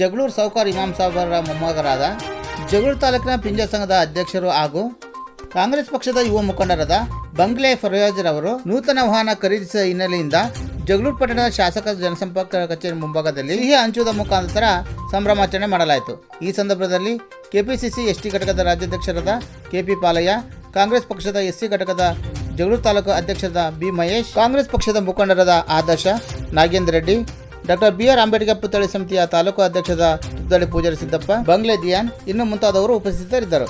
ಜಗಳೂರು ಸೌಕಾರ್ ಇಮಾಮ್ ಸಾಬರ ಮೊಮ್ಮಗರಾದ ಜಗಳೂರು ತಾಲೂಕಿನ ಪಿಂಜ ಸಂಘದ ಅಧ್ಯಕ್ಷರು ಹಾಗೂ ಕಾಂಗ್ರೆಸ್ ಪಕ್ಷದ ಯುವ ಮುಖಂಡರಾದ ಬಂಗ್ಲೆ ಫರೋಯಾಜ್ರವರು ನೂತನ ವಾಹನ ಖರೀದಿಸಿದ ಹಿನ್ನೆಲೆಯಿಂದ ಜಗಳೂರು ಪಟ್ಟಣದ ಶಾಸಕ ಜನಸಂಪರ್ಕ ಕಚೇರಿ ಮುಂಭಾಗದಲ್ಲಿ ಸಿಹಿ ಹಂಚುವುದ ಮುಖಾಂತರ ಸಂಭ್ರಮಾಚರಣೆ ಮಾಡಲಾಯಿತು. ಈ ಸಂದರ್ಭದಲ್ಲಿ ಕೆಪಿಸಿಸಿ ಎಸ್ಟಿ ಘಟಕದ ರಾಜ್ಯಾಧ್ಯಕ್ಷರಾದ ಕೆಪಿ ಪಾಲಯ್ಯ, ಕಾಂಗ್ರೆಸ್ ಪಕ್ಷದ ಎಸ್ಸಿ ಘಟಕದ ಜಗಳೂರು ತಾಲೂಕು ಅಧ್ಯಕ್ಷರಾದ ಬಿ ಮಹೇಶ್, ಕಾಂಗ್ರೆಸ್ ಪಕ್ಷದ ಮುಖಂಡರಾದ Adarsha Nagendra Reddy doctor B R Ambedkar ಪುತ್ಥಳಿ ಸಮಿತಿಯ ತಾಲೂಕು ಅಧ್ಯಕ್ಷದ ಪುತ್ಥಳಿ ಪೂಜಾರಿ ಸಿದ್ದಪ್ಪ ಬಂಗ್ಲೆ ದಿಯಾನ್, ಇನ್ನು ಮುಂತಾದವರು ಉಪಸ್ಥಿತರಿದ್ದರು.